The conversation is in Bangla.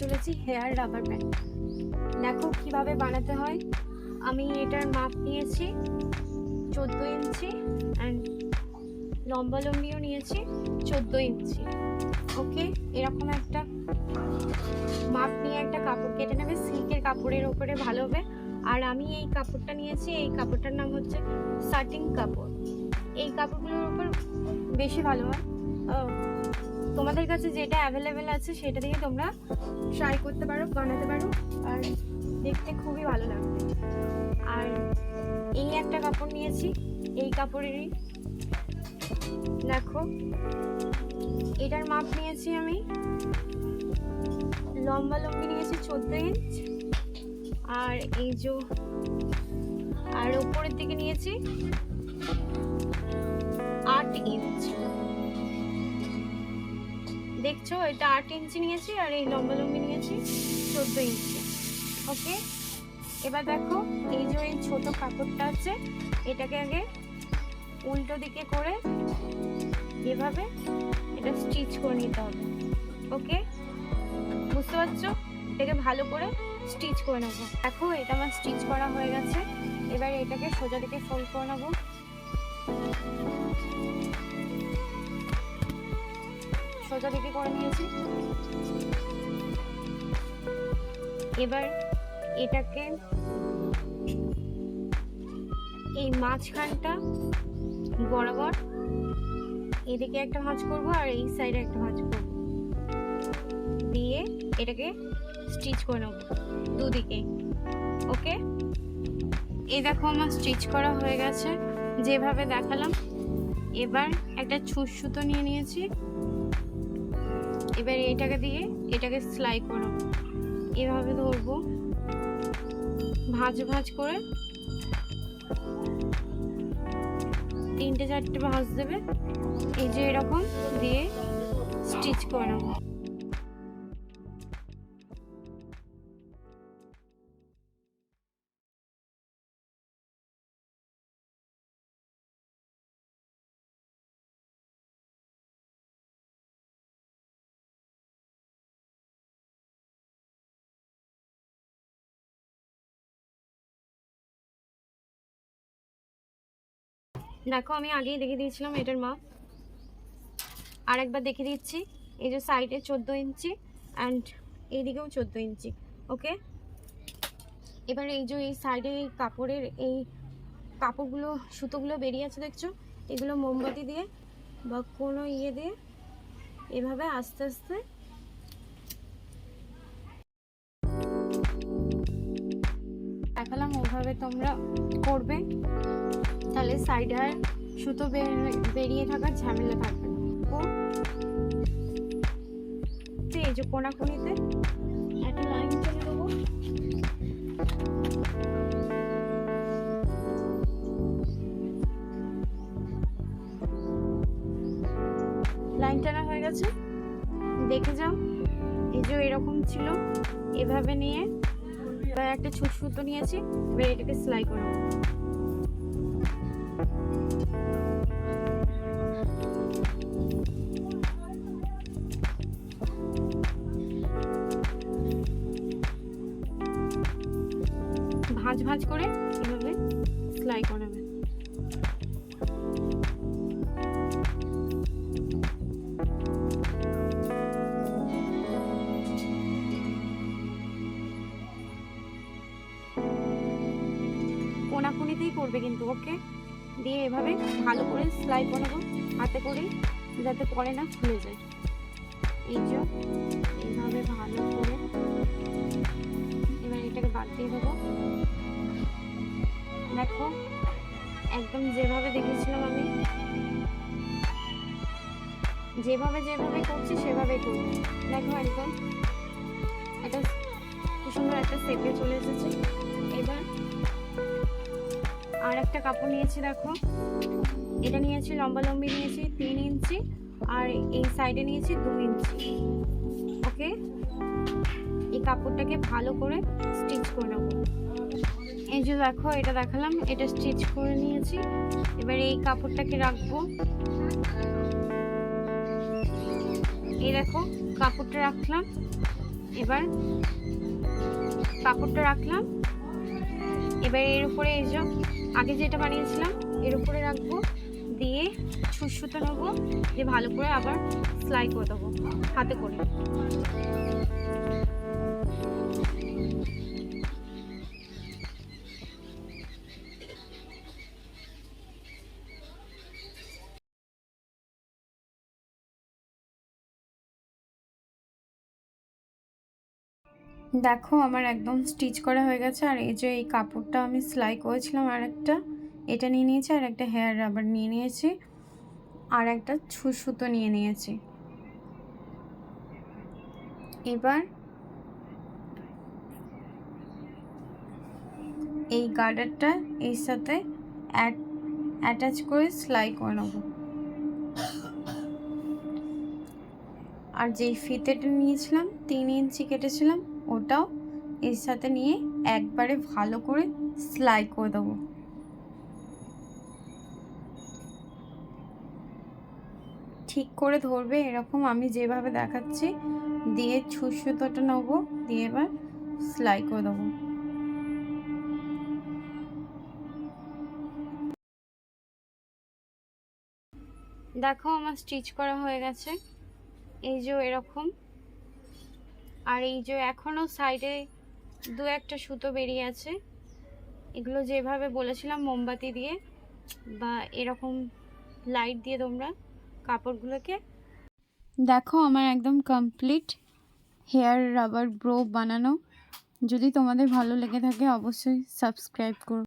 চলেছি হেয়ার রাবার ব্যান্ড দেখো কীভাবে বানাতে হয়। আমি এটার মাপ নিয়েছি, চোদ্দ ইঞ্চি অ্যান্ড লম্বা লম্বিও নিয়েছি, চোদ্দ ইঞ্চি। ওকে, এরকম একটা মাপ নিয়ে একটা কাপড় কেটে নেবে, সিল্কের কাপড়ের ওপরে ভালো হবে। আর আমি এই কাপড়টা নিয়েছি, এই কাপড়টার নাম হচ্ছে সাটিং কাপড়। এই কাপড়গুলোর উপর বেশি ভালো হয়। তোমাদের কাছে যেটা অ্যাভেলেবেল আছে সেটা দিয়ে তোমরা ট্রাই করতে পারো, বানাতে পারো, আর দেখতে খুবই ভালো লাগবে। আর এই একটা কাপড় নিয়েছি, এই কাপড়েরই। দেখো, এটার মাপ নিয়েছি আমি। লম্বা লম্বি নিয়েছি চোদ্দ ইঞ্চ আর এই যে, আর উপরের দিকে নিয়েছি দেখছ, এটা আট ইঞ্চি নিয়েছি আর এই লম্বা লম্বি নিয়েছি চোদ্দ ইঞ্চি। ওকে? এবার দেখো, এই যে এই ছোটো কাপড়টা আছে, এটাকে আগে উল্টো দিকে করে এভাবে এটা স্টিচ করে নিতে হবে। ওকে? বুঝতে পারছ? এটাকে ভালো করে স্টিচ করে নেব। দেখো, এটা আমার স্টিচ করা হয়ে গেছে। এবার এটাকে সোজা দিকে ফোল্ড করে নেব। সোজা দিকে করে নিয়েছি। এবার এটাকে এই মাঝখানটা বরাবর এদিকে একটা ভাঁজ করব আর এই সাইডে একটা ভাঁজ করব। দিয়ে এটাকে স্টিচ করে নেব দুদিকে। ওকে? এই দেখো আমার স্টিচ করা হয়ে গেছে। যেভাবে দেখালাম, এবার একটা ছুঁচ সুতো নিয়ে নিয়েছি। এবার এটাকে দিয়ে এটাকে সেলাই করো। এভাবে ধরবো। ভাঁজ ভাঁজ করে তিনটে চারটে ভাঁজ দেবে। এই যে এরকম দিয়ে স্টিচ করে দেখো, আমি আগেই দেখে দিয়েছিলাম এটার মাপ। আর একবার দেখে দিচ্ছি। এই যে সাইডে চোদ্দ ইঞ্চি অ্যান্ড এইদিকেও চোদ্দ ইঞ্চি ওকে এবার এই যে এই সাইডে এই কাপড়ের এই কাপড়গুলো, সুতোগুলো বেরিয়ে আছে, দেখছ? এগুলো মোমবাতি দিয়ে বা কোনো ইয়ে দিয়ে এভাবে আস্তে আস্তে দেখালাম, ওভাবে তোমরা করবে। তাহলে সাইড সুতো বেরিয়ে থাকার ঝামেলা থাকবে এই যে কোনাকুনিতে একটা লাইন টেনে দেবো। লাইন টানা হয়ে গেছে। দেখে যাও। এই যে এরকম ছিল। এভাবে নিয়ে একটা ছোট সুতো নিয়েছি। এবার এটাকে সেলাই করব। ভাঁজ ভাঁজ করে এভাবে সেলাই করে নেবে। কোনাকুনিতেই করবে কিন্তু ওকে। দিয়ে এভাবে ভালো করে সেলাই করে নেব, হাতে করেই, যাতে পরে না খুলে যায়। এই যে, এইভাবে ভালো করে এবার এটাকে বাদ দিয়ে দেবো। দেখো, একদম যেভাবে দেখেছিলাম আমি, যেভাবে যেভাবে করছি, সেভাবেই করব। দেখো একদম, একটা কি সুন্দর একটা সেপে চলে এসেছে। এবার আর একটা কাপড় নিয়েছি, দেখো। এটা নিয়েছি, লম্বা লম্বি নিয়েছি, তিন ইঞ্চি, আর এই সাইডে নিয়েছি দু ইঞ্চি। ওকে এই কাপড়টাকে ভালো করে স্টিচ করে নেব। এই যে দেখো, এটা দেখালাম, এটা স্টিচ করে নিয়েছি। এবার এই কাপড়টাকে রাখব। এই দেখো, কাপড়টা রাখলাম। এবার কাপড়টা রাখলাম। এবার এর উপরে এই যে, আগে যেটা বানিয়েছিলাম, এর উপরে রাখব। দিয়ে ছুঁচুতে নেব, দিয়ে ভালো করে আবার সেলাই করে দেবো, হাতে করে। দেখো, আমার একদম স্টিচ করা হয়ে গেছে। আর এই যে এই কাপড়টা আমি সেলাই করেছিলাম আর একটা এটা নিয়ে নিয়েছি আর একটা হেয়ার রাবার নিয়ে নিয়েছি। আর একটা ছু সুতো নিয়ে নিয়েছি। এবার এই গার্ডারটা এর সাথে অ্যাটাচ করে সেলাই করে নেব। আর যেই ফিতেটা নিয়েছিলাম, তিন ইঞ্চি কেটেছিলাম ওটাও এর সাথে নিয়ে একবারে ভালো করে সেলাই করে দেবো। ঠিক করে ধরবে এরকম আমি যেভাবে দেখাচ্ছি, দিয়ে ছুসুতোটা নেব, দিয়ে এবার সেলাই করে দেবো। দেখো আমার স্টিচ করা হয়ে গেছে। এই যে এরকম আর এই যে এখনও সাইডে দু একটা সুতো বেরিয়ে আছে। এগুলো যেভাবে বলেছিলাম, মোমবাতি দিয়ে বা এরকম লাইট দিয়ে তোমরা কাপড়গুলোকে। দেখো আমার একদম কমপ্লিট হেয়ার রাবার ব্রো বানানো। যদি তোমাদের ভালো লেগে থাকে, অবশ্যই সাবস্ক্রাইব করো।